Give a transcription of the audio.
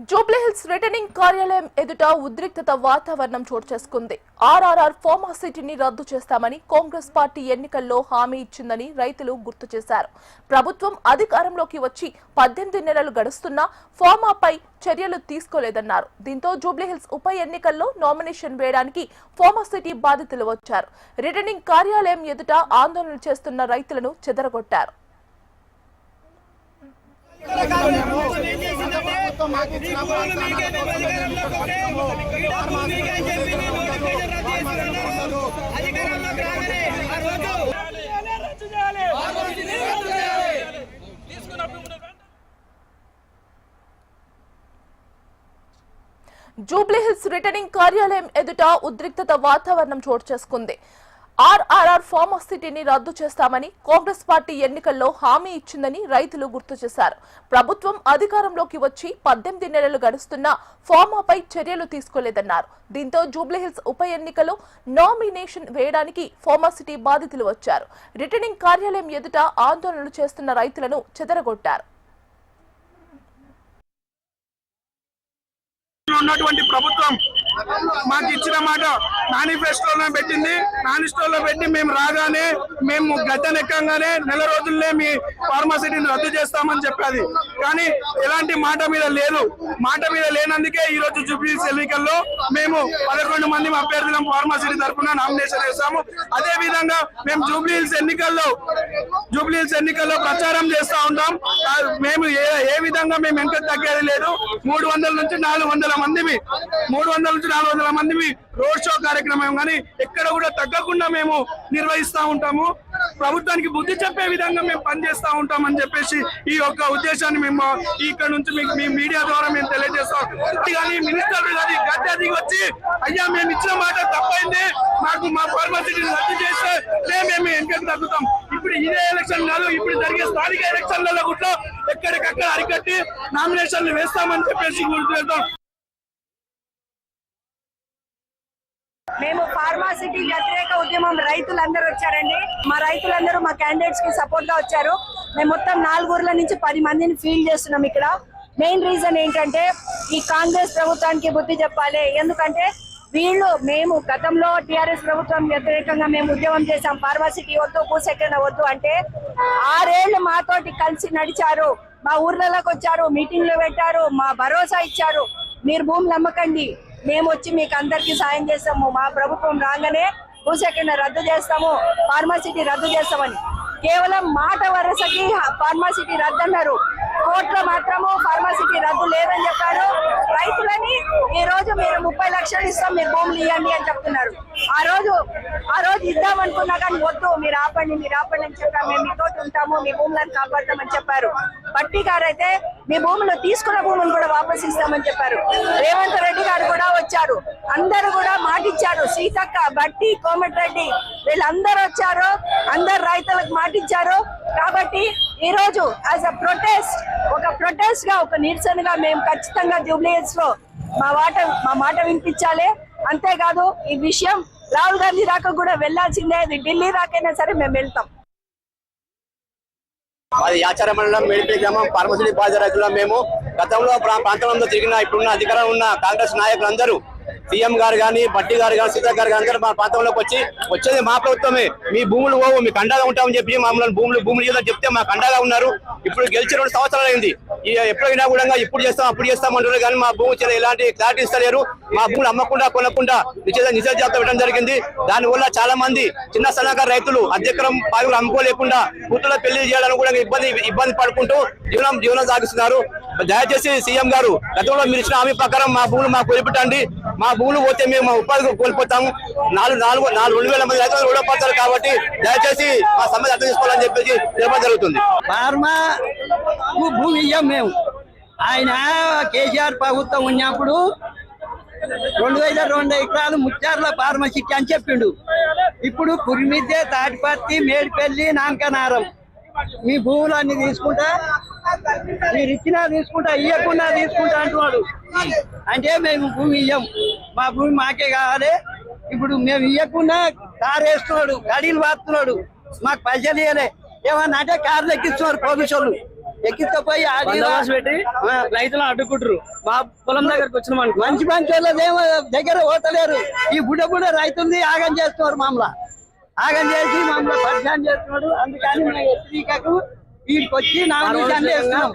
Jubilee Hills returning కార్యాలయం ఎదుట ఉద్రిక్తత వాతావరణం చోటు చేసుకుంది. ఆర్ఆర్ఆర్ ఫార్మాసిటీని రద్దు చేస్తామని కాంగ్రెస్ పార్టీ ఎన్నికల్లో హామీ ఇచ్చిందని రైతులు గుర్తు చేశారు. ప్రభుత్వం అధికారంలోకి వచ్చి పద్దెనిమిది నెలలు గడుస్తున్నా ఫార్మాపై చర్యలు తీసుకోలేదన్నారు. దీంతో జూబ్లీహిల్స్ ఉప ఎన్నికల్లో నామినేషన్ వేయడానికి ఫార్మాసిటీ బాధితులు వచ్చారు. రిటర్నింగ్ కార్యాలయం ఎదుట ఆందోళన చేస్తున్న రైతులను చెదరగొట్టారు. జూబ్లీహిల్స్ రిటర్నింగ్ కార్యాలయం ఎదుట ఉద్రిక్తత వాతావరణం చోటు చేసుకుంది. ఆర్ఆర్ఆర్ ఫార్మాసిటీని రద్దు చేస్తామని కాంగ్రెస్ పార్టీ ఎన్నికల్లో హామీ ఇచ్చిందని రైతులు గుర్తు చేశారు. ప్రభుత్వం అధికారంలోకి వచ్చి పద్దెనిమిది నెలలు గడుస్తున్నా ఫార్మాపై చర్యలు తీసుకోలేదన్నారు. దీంతో జూబ్లీహిల్స్ ఉప ఎన్నికలో నామినేషన్ వేయడానికి ఫార్మాసిటీ బాధితులు వచ్చారు. రిటర్నింగ్ కార్యాలయం ఎదుట ఆందోళనలు చేస్తున్న రైతులను చెదరగొట్టారు. ఉన్నటువంటి ప్రభుత్వం మాకు ఇచ్చిన మాట మేనిఫెస్టోలో పెట్టింది. మేనిఫెస్టోలో పెట్టి మేము రాగానే మేము గద్దెనెక్కంగానే నెల రోజుల్లో మీ ఫార్మాసిటీని రద్దు చేస్తామని చెప్పాది. కానీ ఎలాంటి మాట మీద లేదు. మాట మీద లేనందుకే ఈ రోజు జూబ్లీస్ ఎన్నికల్లో మేము పదకొండు మంది అభ్యర్థులం ఫార్మాసిటీ తరఫున నామినేషన్ వేస్తాము అదే విధంగా మేము జూబ్లీహిల్స్ ఎన్నికల్లో జూబ్లీహిల్స్ ఎన్నికల్లో ప్రచారం చేస్తా ఉంటాం మేము ఏ ఏ విధంగా మేము ఎంత తగ్గేది లేదు. మూడు వందల నుంచి నాలుగు వందల మందివి మూడు వందల నుంచి నాలుగు వందల మందివి రోడ్ షో కార్యక్రమం కానీ ఎక్కడ కూడా తగ్గకుండా మేము నిర్వహిస్తా ఉంటాము. ప్రభుత్వానికి బుద్ధి చెప్పే విధంగా మేము పనిచేస్తా ఉంటాం అని చెప్పేసి ఈ యొక్క ఉద్దేశాన్ని మేము ఇక్కడ నుంచి మీకు మీ మీడియా ద్వారా మేము తెలియజేస్తాం. కానీ మినిస్టర్లు కానీ గద్దె దిగి వచ్చి అయ్యా మేము ఇచ్చిన మాట తప్పైంది. మాకు మా ఫార్మాసిటీని రద్దు చేస్తే మేము ఎంపిక తగ్గుతాం. ఇప్పుడు ఇదే ఎలక్షన్ కాదు ఇప్పుడు జరిగే స్థానిక ఎలక్షన్లలో కూడా ఎక్కడికక్కడ అరికట్టి నామినేషన్లు వేస్తామని చెప్పేసి గుర్తు మేము ఫార్మాసిటీ వ్యతిరేక ఉద్యమం రైతులందరూ వచ్చారండి. మా రైతులందరూ మా క్యాండిడేట్స్కి సపోర్ట్గా వచ్చారు. మేము మొత్తం నాలుగు ఊర్ల నుంచి పది మందిని ఫీల్ చేస్తున్నాం ఇక్కడ. మెయిన్ రీజన్ ఏంటంటే ఈ కాంగ్రెస్ ప్రభుత్వానికి బుద్ధి చెప్పాలి. ఎందుకంటే వీళ్ళు మేము గతంలో టిఆర్ఎస్ ప్రభుత్వం వ్యతిరేకంగా మేము ఉద్యమం చేశాం. ఫార్మాసిటీ వద్దు భూసేకరణ వద్దు అంటే ఆరేళ్ళు మాతోటి కలిసి నడిచారు. మా ఊర్లలోకి వచ్చారు మీటింగ్లు పెట్టారు మా భరోసా ఇచ్చారు. మీరు భూములు అమ్మకండి మేము వచ్చి మీకు అందరికి సాయం చేస్తాము. మా ప్రభుత్వం రాగానే భూసేకరణ రద్దు చేస్తాము. ఫార్మాసిటీ రద్దు చేస్తామని. కేవలం మాట వరసకి ఫార్మాసిటీ రద్దు అన్నారు కోర్టులో మాత్రము ఫార్మసీకి రద్దు లేదని చెప్పారు. రైతులని ఈ రోజు మీరు ముప్పై లక్షలు ఇస్తాం మీరు భూములు ఇవ్వండి అని చెప్తున్నారు. ఆ రోజు ఆ రోజు ఇద్దాం అనుకున్నా కానీ వద్దు మీరు ఆపండి మీరు ఆపండి అని చెప్పారు. మేము మీతో ఉంటాము మీ భూములను కాపాడతామని చెప్పారు. పట్టి గారు అయితే మీ భూములు తీసుకున్న భూములు కూడా వాపసు ఇస్తామని చెప్పారు. రేవంత్ రెడ్డి గారు కూడా అందరూ కూడా మాటిచ్చారు. సీతక్క బట్టి కోమటిరెడ్డి వీళ్ళందరూ వచ్చారు. అందరు రైతులకు మాటిచ్చారు. కాబట్టి ఈ రోజు యాజ్ అ ప్రొటెస్ట్ ఒక ప్రొటెస్ట్గా ఒక నిరసనగా మేము ఖచ్చితంగా జూబ్లీహిల్స్లో మా మాట మా మాట వినిపించాలి. అంతేకాదు ఈ విషయం రాహుల్ గాంధీ దాకా కూడా వెళ్ళాల్సిందే అది ఢిల్లీ దాకైనా సరే మేము వెళ్తాం. అది ఆచార మండలం మేడిపల్లి గ్రామం ఫార్మసిటీ బాధ్య మేము గతంలో ప్రాంతంలో తిరిగిన ఇప్పుడున్న అధికారం ఉన్న కాంగ్రెస్ నాయకులందరూ సీఎం గారు కానీ బట్టి గారు కానీ సీతా గారు కానీ మా ప్రాంతంలోకి వచ్చి వచ్చేది మా ప్రభుత్వమే. మీ భూములు పోవు మీకు అండగా ఉంటామని చెప్పి మమ్మల్ని భూములు భూములు ఇవ్వదని చెప్తే మాకు అండగా ఉన్నారు. ఇప్పుడు గెలిచి రెండు సంవత్సరాలు అయింది. ఎప్పుడైనా కూడా ఇప్పుడు చేస్తాం అప్పుడు చేస్తాం అంటున్నారు కానీ మా భూమి ఎలాంటి క్లారిటీ ఇస్తలేరు. మా భూములు అమ్మకుండా కొనకుండా నిషేధ నిషేధాలు పెట్టడం జరిగింది. దానివల్ల చాలా మంది చిన్న సన్నకారు రైతులు అధ్యక్రం పాలు అమ్ముకోలేకుండా కూతుళ్ళ పెళ్ళి చేయడానికి కూడా ఇబ్బంది ఇబ్బంది పడుకుంటూ జీవనం జీవనం సాగిస్తున్నారు. దయచేసి సీఎం గారు గతంలో మీరు ఇచ్చిన హామీ ప్రకారం మా భూములు మాకు కోల్పెట్టండి మా భూములు పోతే మేము మా ఉపాధి కోల్పోతాము. నాలుగు నాలుగు నాలుగు రెండు వేల మంది రైతులు కూడా కాబట్టి దయచేసి మా సమస్య అర్థం చేసుకోవాలని చెప్పేసి తెలపడం జరుగుతుంది. ఫార్మా భూమి ఇయ్యం మేము. ఆయన కేసీఆర్ ప్రభుత్వం ఉన్నప్పుడు రెండు వేల రెండు ఎకరాలు ముచ్చార్ల ఫార్మసిటీ అని చెప్పిండు. ఇప్పుడు కురిమిద్దే తాటిపత్తి మేడిపల్లి నాంకనారం. మీ భూములు అన్ని తీసుకుంటా మీరు ఇచ్చినా తీసుకుంటా ఇయ్యకుండా తీసుకుంటా అంటున్నాడు. అంటే మేము భూమి ఇయ్యం. మా భూమి మాకే కావాలి. ఇప్పుడు మేము ఇయ్యకుండా కారేస్తున్నాడు గడీలు వాడుతున్నాడు మాకు పైసలు ఇవ్వలే ఏమన్నా అంటే కార్లు ఎక్కిస్తున్నారు పోలీసు వాళ్ళు ఎక్కించకపోయి ఆడి బందోబస్తు పెట్టి రైతులను అడ్డుకుంటారు మా పొలం దగ్గరకు వచ్చిన మంచి మంచి వాళ్ళదేమో దగ్గర పోతలేరు. ఈ బుడ్డ బుడ్డ రైతుల్ని ఆగం చేస్తున్నారు మామూలు ఆగం చేసి మమ్మల్ని పరిచయం చేస్తున్నాడు. అందుకని మేము హెచ్చరికకు వీటికి వచ్చి చేస్తున్నాం